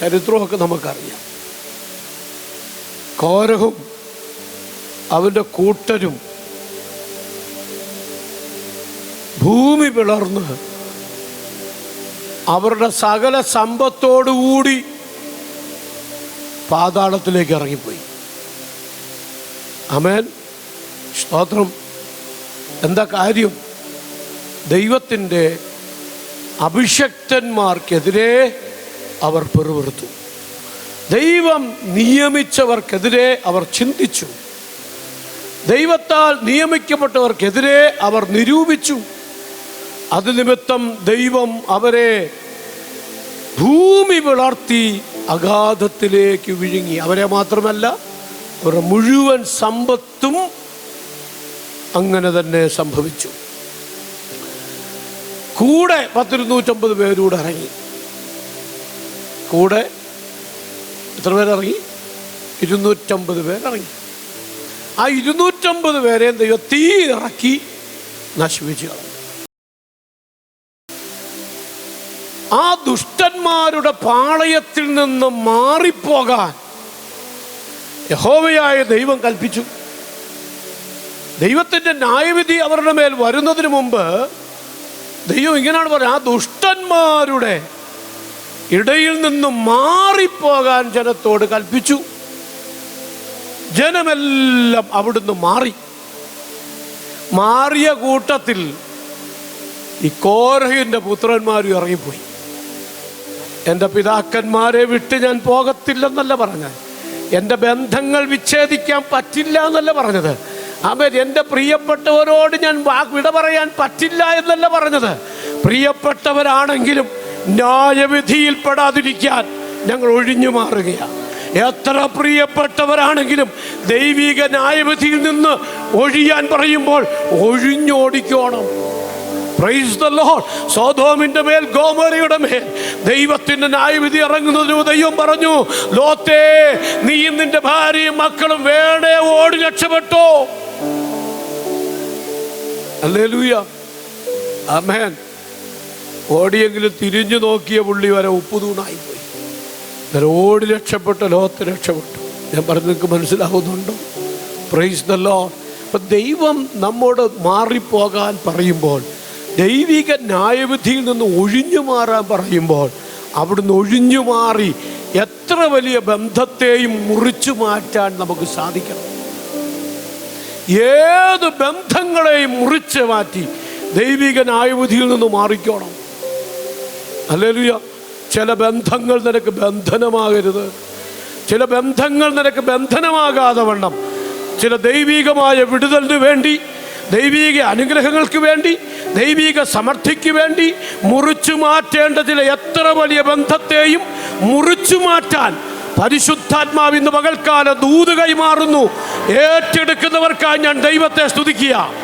ചരിത്രമൊക്കെ നമുക്കറിയാം. കോരഹും അവന്റെ കൂട്ടരും ഭൂമി പിളർന്ന് അവരുടെ സകല സമ്പത്തോടുകൂടി പാതാളത്തിലേക്ക് ഇറങ്ങിപ്പോയി. അമേൻ സ്തോത്രം. എന്താ കാര്യം? ദൈവത്തിന്റെ അഭിഷക്തന്മാർക്കെതിരെ അവർ പെറുപെറുത്തു. ദൈവം നിയമിച്ചവർക്കെതിരെ അവർ ചിന്തിച്ചു. ദൈവത്താൽ നിയമിക്കപ്പെട്ടവർക്കെതിരെ അവർ നിരൂപിച്ചു. അത് നിമിത്തം ദൈവം അവരെ ഭൂമി വിളർത്തി അഗാധത്തിലേക്ക് വിഴുങ്ങി. അവരെ മാത്രമല്ല അവരുടെ മുഴുവൻ സമ്പത്തും അങ്ങനെ തന്നെ സംഭവിച്ചു. കൂടെ പത്തിരുന്നൂറ്റമ്പത് പേരൂടെ ഇറങ്ങി. കൂടെ എത്ര പേരിറങ്ങി? ഇരുന്നൂറ്റമ്പത് പേരിറങ്ങി. ആ ഇരുന്നൂറ്റമ്പത് പേരെ ദൈവം തീ ഇറക്കി നശിപ്പിച്ചു കളഞ്ഞു. ആ ദുഷ്ടന്മാരുടെ പാളയത്തിൽ നിന്ന് മാറിപ്പോകാൻ യഹോവയായ ദൈവം കൽപ്പിച്ചു. ദൈവത്തിന്റെ ന്യായവിധി അവരുടെ മേൽ വരുന്നതിന് മുമ്പ് ദൈവം ഇങ്ങനെയാണ് പറയുന്നത്. ആ ദുഷ്ടന്മാരുടെ ഇടയിൽ നിന്ന് മാറിപ്പോകാൻ ജനത്തോട് കൽപ്പിച്ചു. ജനമെല്ലാം അവിടുന്ന് മാറി. മാറിയ കൂട്ടത്തിൽ ഈ കോരഹിന്റെ പുത്രന്മാരും ഇറങ്ങിപ്പോയി. എന്റെ പിതാക്കന്മാരെ വിട്ട് ഞാൻ പോകത്തില്ലെന്നല്ല പറഞ്ഞത്. എന്റെ ബന്ധങ്ങൾ വിച്ഛേദിക്കാൻ പറ്റില്ല എന്നല്ല പറഞ്ഞത്. അവൻ എന്റെ പ്രിയപ്പെട്ടവരോട് ഞാൻ വിട പറയാൻ പറ്റില്ല എന്നല്ല പറഞ്ഞത്. പ്രിയപ്പെട്ടവരാണെങ്കിലും ന്യായവിധിയിൽപ്പെടാതിരിക്കാൻ ഞങ്ങൾ ഒഴിഞ്ഞു മാറുകയാണ്. എത്ര പ്രിയപ്പെട്ടവരാണെങ്കിലും ദൈവിക ന്യായവിധിയിൽ നിന്ന് ഒഴിയാൻ പറയുമ്പോൾ ഒഴിഞ്ഞോടിക്കോണം. പ്രൈസ് മേൽ ഗോമരയുടെ മേൽ. ദൈവത്തിന്റെ ന്യായവിധി ഇറങ്ങുന്നതിന് ദൈവം പറഞ്ഞു ലോത്തേ നീയും നിന്റെ ഭാര്യയും മക്കളും വേണേ ഓടി രക്ഷപ്പെട്ടോ. അല്ലേ ലൂയ അമേൻ ഓടിയെങ്കിലും തിരിഞ്ഞു നോക്കിയ പുള്ളി വരെ ഉപ്പുതൂണായി പോയി. ഓടി രക്ഷപ്പെട്ട ലോകത്ത് രക്ഷപ്പെട്ടു. ഞാൻ പറഞ്ഞു നിങ്ങൾക്ക് മനസ്സിലാവുന്നുണ്ടോ പ്രൈസ് ദ ലോർഡ് അപ്പം ദൈവം നമ്മോട് മാറിപ്പോകാൻ പറയുമ്പോൾ ദൈവിക ന്യായവിധിയിൽ നിന്ന് ഒഴിഞ്ഞു മാറാൻ പറയുമ്പോൾ അവിടുന്ന് ഒഴിഞ്ഞു മാറി എത്ര വലിയ ബന്ധത്തെയും മുറിച്ചു മാറ്റാൻ നമുക്ക് സാധിക്കണം. ഏത് ബന്ധങ്ങളെയും മുറിച്ച് മാറ്റി ദൈവിക ന്യായവിധിയിൽ നിന്ന് മാറിക്കോണം. അല്ലെങ്കിൽ ചില ബന്ധങ്ങൾ നിനക്ക് ബന്ധനമാകരുത്. ചില ബന്ധങ്ങൾ നിനക്ക് ബന്ധനമാകാതെ വണ്ണം. ചില ദൈവികമായ വിടുതലിന് വേണ്ടി ദൈവിക അനുഗ്രഹങ്ങൾക്ക് വേണ്ടി ദൈവിക സമർത്ഥിക്ക് വേണ്ടി മുറിച്ചു മാറ്റേണ്ട ചില എത്ര വലിയ ബന്ധത്തെയും മുറിച്ചു മാറ്റാൻ പരിശുദ്ധാത്മാവ് ഇന്ന് പകൽക്കാലം ദൂത് കൈമാറുന്നു. ഏറ്റെടുക്കുന്നവർക്കായി ഞാൻ ദൈവത്തെ സ്തുതിക്കുക.